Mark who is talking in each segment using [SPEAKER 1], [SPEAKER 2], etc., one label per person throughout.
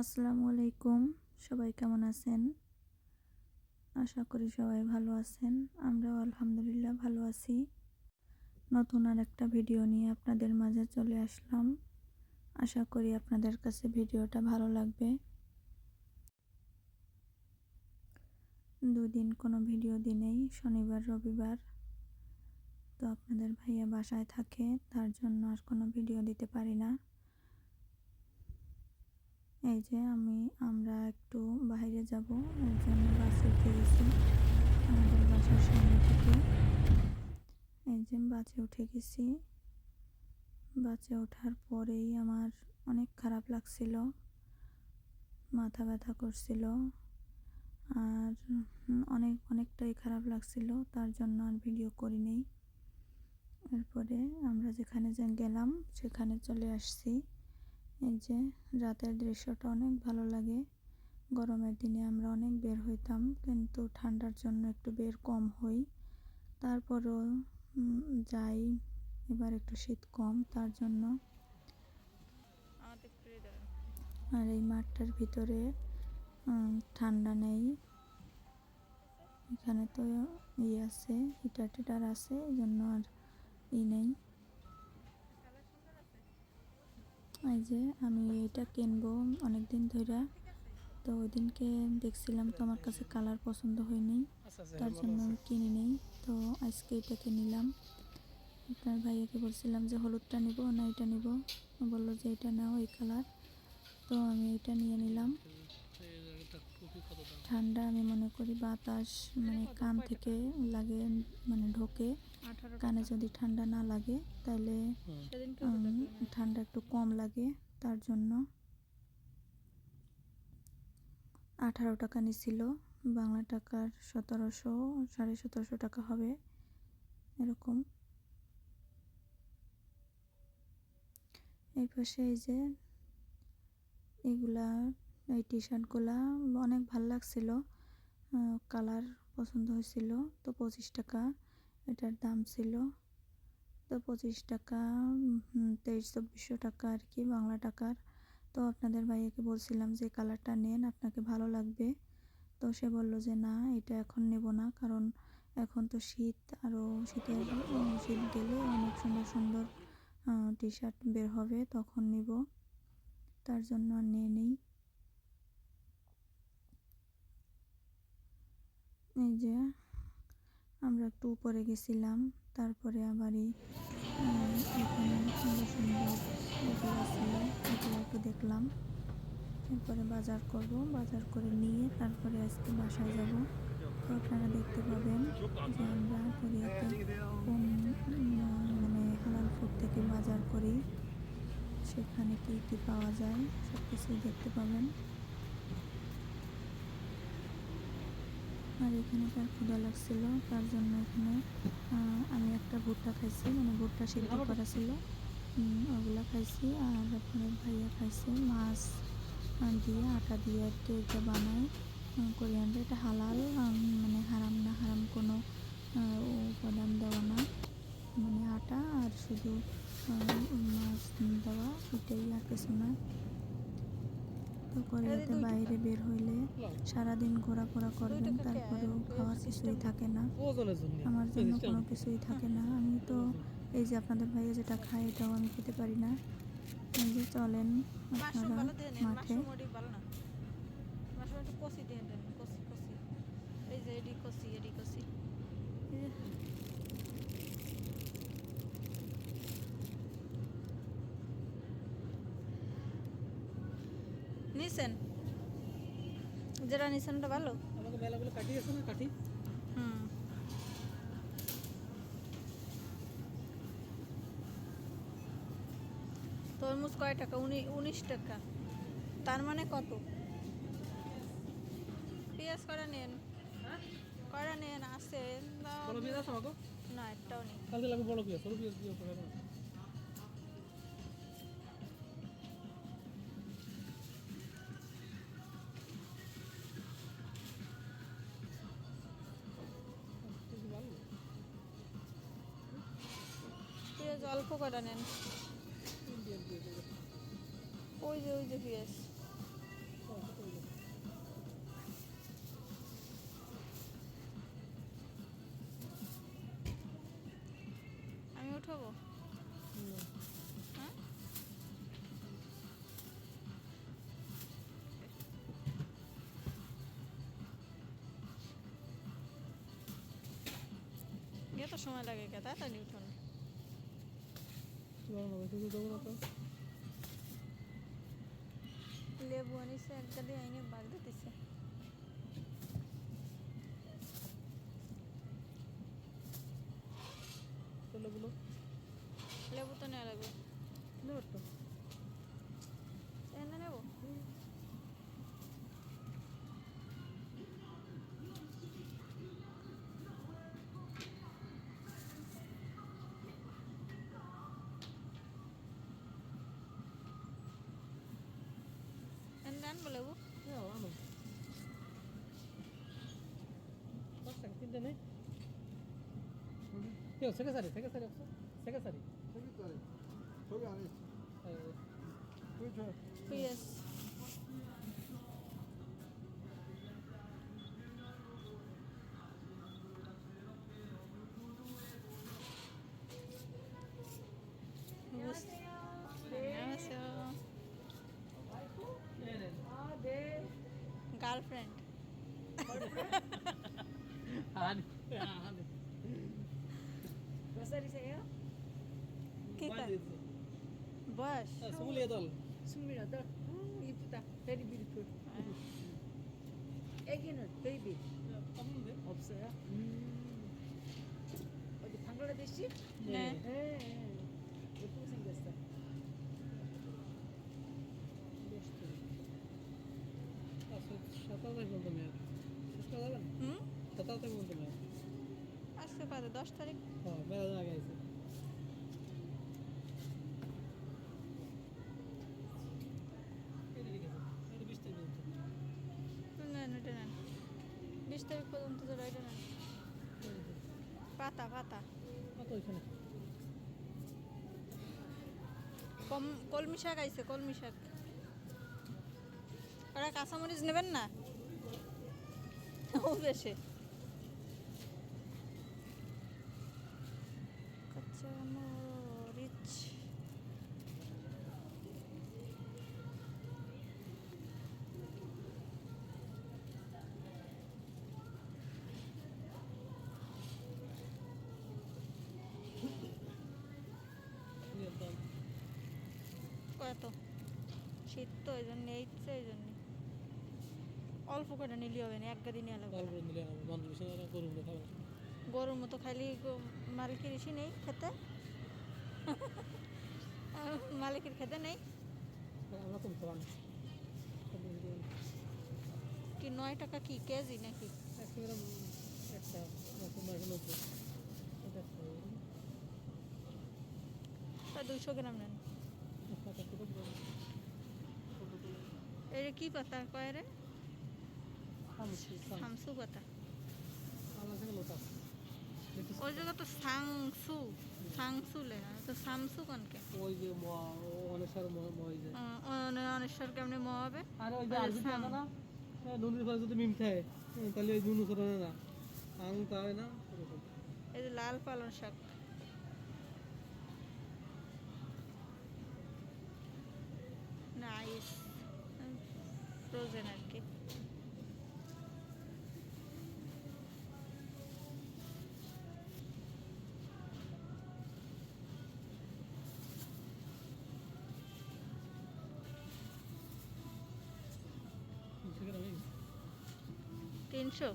[SPEAKER 1] আসসালামু আলাইকুম। সবাই কেমন আছেন? আশা করি সবাই ভালো আছেন। আমরাও আলহামদুলিল্লাহ ভালো আছি। নতুন আর একটা ভিডিও নিয়ে আপনাদের মাঝে চলে আসলাম। আশা করি আপনাদের কাছে ভিডিওটা ভালো লাগবে। দুদিন কোনো ভিডিও দিনেই, শনিবার, রবিবার, তো আপনাদের ভাইয়া বাসায় থাকে, তার জন্য আর কোনো ভিডিও দিতে পারি না। এই যে আমি, আমরা একটু বাইরে যাব এর জন্য বাসে উঠে আমাদের বাসার সামনে থেকে। এই যে বাসে উঠে গেছি। বাসে ওঠার পরেই আমার অনেক খারাপ লাগছিল, মাথা ব্যথা করছিল, আর অনেক, অনেকটাই খারাপ লাগছিল, তার জন্য আর ভিডিও করি নেই এরপরে আমরা যেখানে যে গেলাম, সেখানে চলে আসছি। এই যে রাতের দৃশ্যটা অনেক ভালো লাগে। গরমের দিনে আমরা অনেক বের হইতাম, কিন্তু ঠান্ডার জন্য একটু বের কম হই। তারপরও যাই, এবার একটু শীত কম, তার জন্য। আর এই মাঠটার ভিতরে ঠান্ডা নেই। এখানে তো ইয়ে আছে হিটার টিটার আছে এই জন্য আর ই নেই। এই যে আমি এটা কিনবো অনেক দিন ধরে তো ওই দিনকে দেখছিলাম তো আমার কাছে কালার পছন্দ হয়নি তার জন্য আমি কিনে নেই। তো আজকে এটাকে নিলাম। আপনার ভাইয়াকে বলছিলাম যে হলুদটা নিব না এটা নিব। বলল যে এটা নাও এই কালার। তো আমি এটা নিয়ে নিলাম। ঠান্ডা আমি মনে করি বাতাস মানে কান থেকে লাগে মানে ঢোকে। কানে যদি ঠান্ডা না লাগে তাহলে ঠান্ডা একটু কম লাগে, তার জন্য আঠারো টাকা নিছিল, বাংলা টাকার সতেরোশো, সাড়ে সতেরোশো টাকা হবে, এরকম। এই পাশে এই যে এগুলা, এই টি শার্টগুলা অনেক ভালো লাগছিল কালার পছন্দ হয়েছিল, তো পঁচিশ টাকা, এটার দাম ছিল। তো পঁচিশ টাকা তেইশ, চব্বিশশো টাকা আর কি বাংলা টাকার। তো আপনাদের ভাইয়াকে বলছিলাম যে, কালারটা নেন, আপনাকে ভালো লাগবে। তো সে বলল যে, না, এটা এখন নেব না, কারণ এখন তো শীত আরও শীতের শীত গেলে অনেক সুন্দর সুন্দর টি শার্ট বের হবে, তখন নিব। তার জন্য আর নিয়ে নেই। এই যে, আমরা একটু উপরে গেছিলাম। তারপরে আবারই এখানে সুন্দর সুন্দর এগুলো ছিল এগুলো একটু দেখলাম। এরপরে বাজার করব, বাজার করে নিয়ে তারপরে আজকে বাসায় যাব। তো আপনারা দেখতে পাবেন যে আমরা কোরিয়াতে কোন মানে হালাল ফুড থেকে বাজার করি। সেখানে কী কী পাওয়া যায় সব কিছুই দেখতে পাবেন। আর এখানে তার ক্ষুদা লাগছিল, তার জন্য এখানে আমি একটা ভুট্টা খাইছি মানে ভুট্টা সিদ্ধ করা ছিল। ওগুলো খাইছি আর আপনার ভাইয়া খাইছে, মাছ দিয়ে, আটা দিয়ে কি এটা বানায় কোরিয়ানরা এটা হালাল মানে হারাম না, হারাম কোনো উপাদান দেওয়া না। মানে আটা আর শুধু মাছ দেওয়া, এটাই আর কিছু না। তো কোরিয়াতে বাইরে বের হইলে সারাদিন ঘোরাফোরা করবেন তারপরেও খাওয়ার কিছুই থাকে না। আমার জন্য কোনো কিছুই থাকে না। আমি তো এই যে আপনাদের ভাইয়া যেটা খাই এটাও আমি খেতে পারি না। এই যে চলেন আপনারা মাঠে। এই যে এডি কষি এডি কষি। নিছেন যেটা নিছেন ওটা ভালো?
[SPEAKER 2] আমাকে কাটি আছে না কাটি?
[SPEAKER 1] হুম। তরমুজ কয় টাকা? উনি উনিশ টাকা। তার মানে কত? পেঁয়াজ করা নেন? করা নেন? আছে
[SPEAKER 2] বড় আছে
[SPEAKER 1] না একটাও নেই।
[SPEAKER 2] বড় দিয়ে পড়ে
[SPEAKER 1] পেঁয়াজ কটা নেন। ওই যে ওই যে পিএস আমি
[SPEAKER 3] উঠাবো? হ্যাঁ? এত সময় লাগে কে? তাড়াতাড়ি উঠো। লেবু আনিছে এক দিয়ে আইনে বাগ দিতেছে 되네. 여기? 형
[SPEAKER 2] 세계살이 세계살이 없어? 세계살이.
[SPEAKER 4] 저기 있다. 저기 안에 있어. 아, 여기. 그저 Yes.
[SPEAKER 3] 안녕하세요. 안녕하세요.
[SPEAKER 2] 와이프? 네네. 아, 네. Girlfriend.
[SPEAKER 5] 아, 몇 살이세요?
[SPEAKER 3] 그러니까
[SPEAKER 2] 뭐스 아, 28.
[SPEAKER 5] 28. 음, 이쁘다. 베리 미리풀. 애기는 베이비
[SPEAKER 2] 없는데?
[SPEAKER 5] 없어요. 음. 어디 방글라데시?
[SPEAKER 3] 네.
[SPEAKER 5] 네. 네. 예쁘게 생겼어.
[SPEAKER 2] 아, 저 샤타다
[SPEAKER 3] 본다며.
[SPEAKER 2] 샤타다?
[SPEAKER 3] 응? 샤타다
[SPEAKER 2] 본다며. আছে বিশ তারিখ। পর্যন্ত
[SPEAKER 3] নেন এটা নেন। বিশ তারিখ পর্যন্ত এটা নেন। পাতা পাতা। কম কলমি শাক আইছে কলমি শাক। ওরা কাঁচামরিচ নেবেন না? ও বেশি। অল্প করে নিলে হবে না এক গাদি নিয়ে লাগবে
[SPEAKER 2] নিলে হবে বন্ধু খাবে
[SPEAKER 3] গরুর মতো খালি গো- মালিকের ইসি নেই খেতে। মালিকের খেতে নেই।
[SPEAKER 2] আমরা
[SPEAKER 3] কি নয় টাকা কি কেজি নাকি?
[SPEAKER 2] একটা
[SPEAKER 3] গ্রাম নেন। এটা কি পাতা কয় রে? সামসু ওই জায়গা তো সাংসু সাংসু লেখা তো সামসু কনকে
[SPEAKER 2] ওই যে ম- অনেশ্বর ম- ম- ওই
[SPEAKER 3] অনেশ্বর কেমনে ম হবে?
[SPEAKER 2] আর ওই যে আরবি
[SPEAKER 3] সাম।
[SPEAKER 2] না পরে যদি মিম থাকে হ্যাঁ, তাহলে ওই নুনু করে না। আং তাই না
[SPEAKER 3] এই যে লাল পালং শাক। নাইস ফ্রোজেন আর কি।
[SPEAKER 2] তিনশো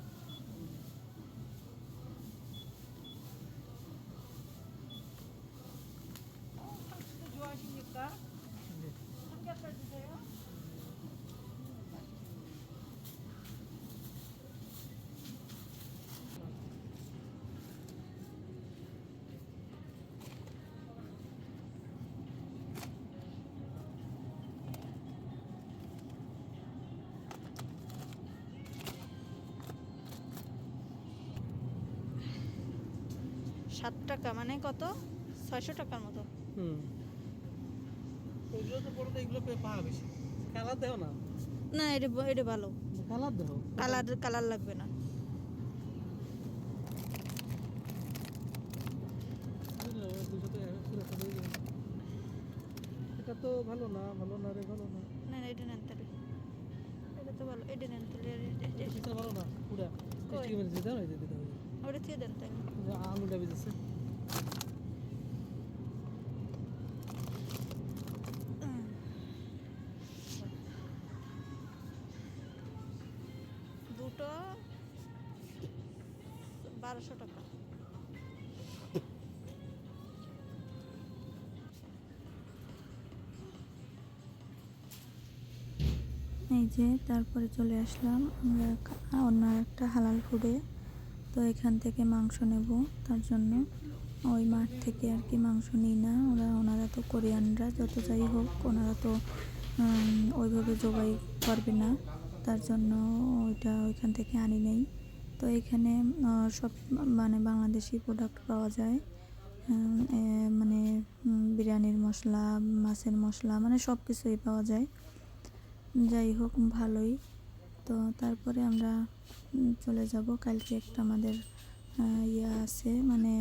[SPEAKER 3] সাত টাকা মানে কত? ছয়শো টাকার মতো।
[SPEAKER 2] হুম। ওইগুলো তো পড়তে এগুলো পে পাওয়া বেশি। কালার দেও না।
[SPEAKER 3] না এটা এটা ভালো।
[SPEAKER 2] কালার দেও।
[SPEAKER 3] কালার কালার লাগবে না।
[SPEAKER 2] টাকা তো ভালো না ভালো না রে ভালো না।
[SPEAKER 1] না না এটা নেন তাহলে। এটা তো ভালো এটা নেন তাহলে। এটা- এটা-
[SPEAKER 2] ভালো না পুরা? ঠিক আছে দাও এই দিতে
[SPEAKER 1] ওটা দিয়ে দেন তাই
[SPEAKER 2] আঙুলটা বেজেছে
[SPEAKER 1] দুটো বারোশো টাকা। এই যে তারপরে চলে আসলাম আমরা অন্য একটা হালাল ফুডে তো এখান থেকে মাংস নেব তার জন্য। ওই মাঠ থেকে আর কি মাংস নিই না। ওরা, ওনারা তো কোরিয়ানরা, যত যাই হোক, ওনারা তো ওইভাবে জবাই করবে না। তার জন্য ওইটা ওইখান থেকে আনি নেই। তো এখানে সব মানে বাংলাদেশি প্রোডাক্ট পাওয়া যায়। মানে বিরিয়ানির মশলা, মাছের মশলা মানে সব কিছুই পাওয়া যায়। যাই হোক, ভালোই। তো তারপরে আমরা চলে যাব। কালকে একটা আমাদের ইয়ে আছে মানে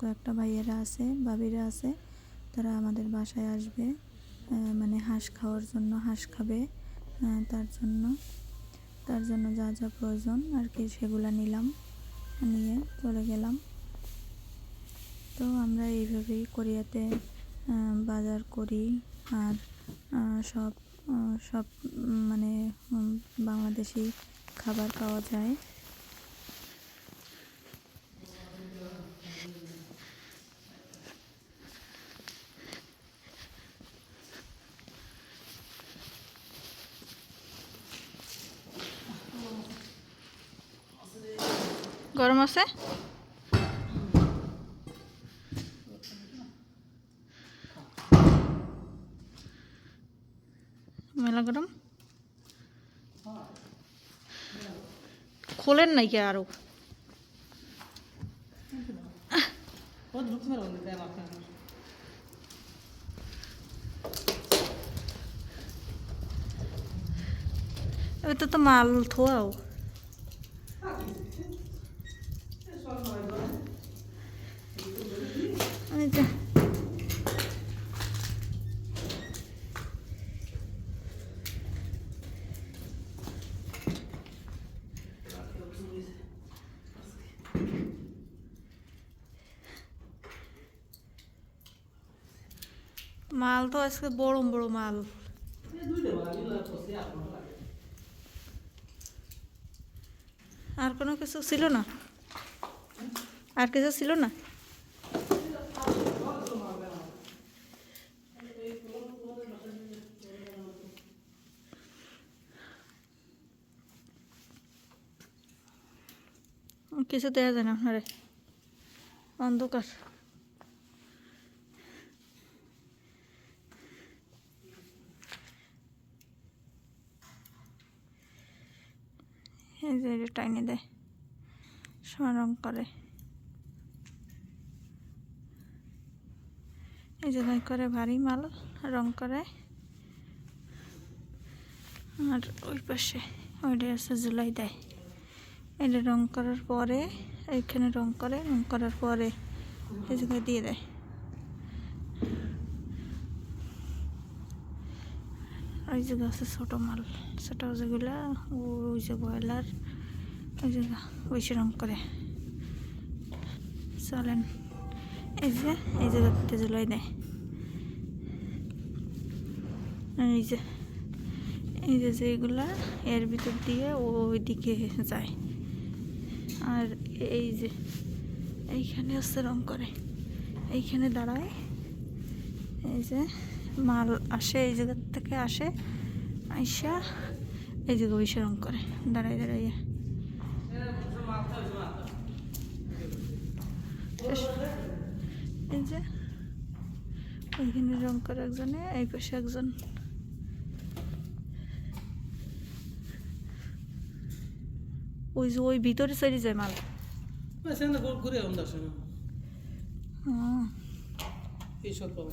[SPEAKER 1] কয়েকটা ভাইয়েরা আছে বাবিরা আছে, তারা আমাদের বাসায় আসবে মানে হাঁস খাওয়ার জন্য, হাঁস খাবে তার জন্য। তার জন্য যা যা প্রয়োজন আর কি, সেগুলো নিলাম, নিয়ে চলে গেলাম। তো আমরা এইভাবেই কোরিয়াতে বাজার করি আর সব সব মানে বাংলাদেশি খাবার পাওয়া যায়। গরম আছে মেলা গরম খোলেন নাকি আরও
[SPEAKER 2] ও ঢুকতে পারব না দেখ আপনার
[SPEAKER 1] এটা তো মাল থোয়াও এই যে মাল তো আজকে বড় বড় মাল। আর কোনো কিছু ছিল না? আর কিছু ছিল না? কিছু দেওয়া যায় না আপনারে। অন্ধকার। টাইনে দেয় সময় রং করে। এই যে করে ভারী মাল, রং করে। আর ওই পাশে ওইটা আছে জুলাই দেয়। এটা রং করার পরে, এইখানে রং করে, রং করার পরে এই জায়গায় দিয়ে দেয়। ওই জায়গা আছে ছোটো মাল, ছোটো যেগুলা, ওই যে ব্রয়লার ওই জায়গা ওই সে রং করে। চলেন। এই যে, এই জায়গাতে জুলাই দেয়। এই যে এই যে যেগুলা, এর ভিতর দিয়ে ওইদিকে যায়। আর এই যে, এইখানে হচ্ছে রং করে। এইখানে দাঁড়ায়। এই যে, মাল আসে, এই জায়গার থেকে আসে, আইসা এই জায়গায় বসে রং করে। দাঁড়ায় দাঁড়াইয়া এই যে ওইখানে রং করে একজনে এই পাশে একজন। ওই যে ওই ভিতরে চলে যায় মাল।
[SPEAKER 2] ঘুরে
[SPEAKER 1] হ্যাঁ।
[SPEAKER 2] পাবো।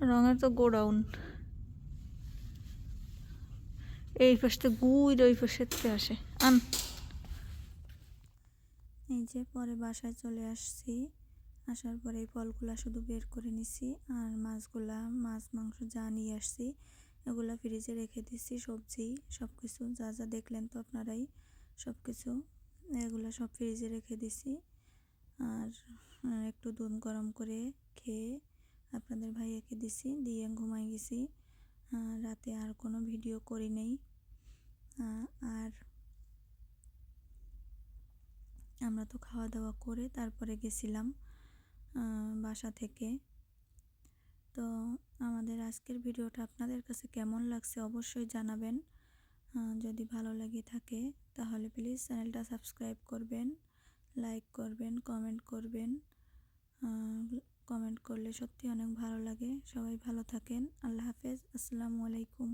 [SPEAKER 1] রঙের তো গোডাউন। এই পাশে গুইর ওই পাশে আসে। আন। এই যে পরে বাসায় চলে আসছি। আসার পরে এই ফলগুলা শুধু বের করে নিছি আর মাছগুলা, মাছ, মাংস যা নিয়ে আসছি, এগুলা ফ্রিজে রেখে দিছি, সবজি সব কিছু যা যা দেখলেন তো আপনারাই সব কিছু এগুলো সব ফ্রিজে রেখে দিছি। আর, একটু দুধ গরম করে খেয়ে আপনাদের ভাইয়াকে দিছি, দিয়ে ঘুমাই গেছি। রাতে আর কোনো ভিডিও করি নেই। আর আমরা তো খাওয়া দাওয়া করে তারপরে গেছিলাম বাসা থেকে। তো আমাদের আজকের ভিডিওটা আপনাদের কাছে কেমন লাগছে অবশ্যই জানাবেন। যদি ভালো লাগে থাকে তাহলে প্লিজ চ্যানেলটা সাবস্ক্রাইব করবেন, লাইক করবেন, কমেন্ট করবেন। কমেন্ট করলে সত্যি অনেক ভালো লাগে। সবাই ভালো থাকেন। আল্লাহ হাফেজ। আসসালামু আলাইকুম।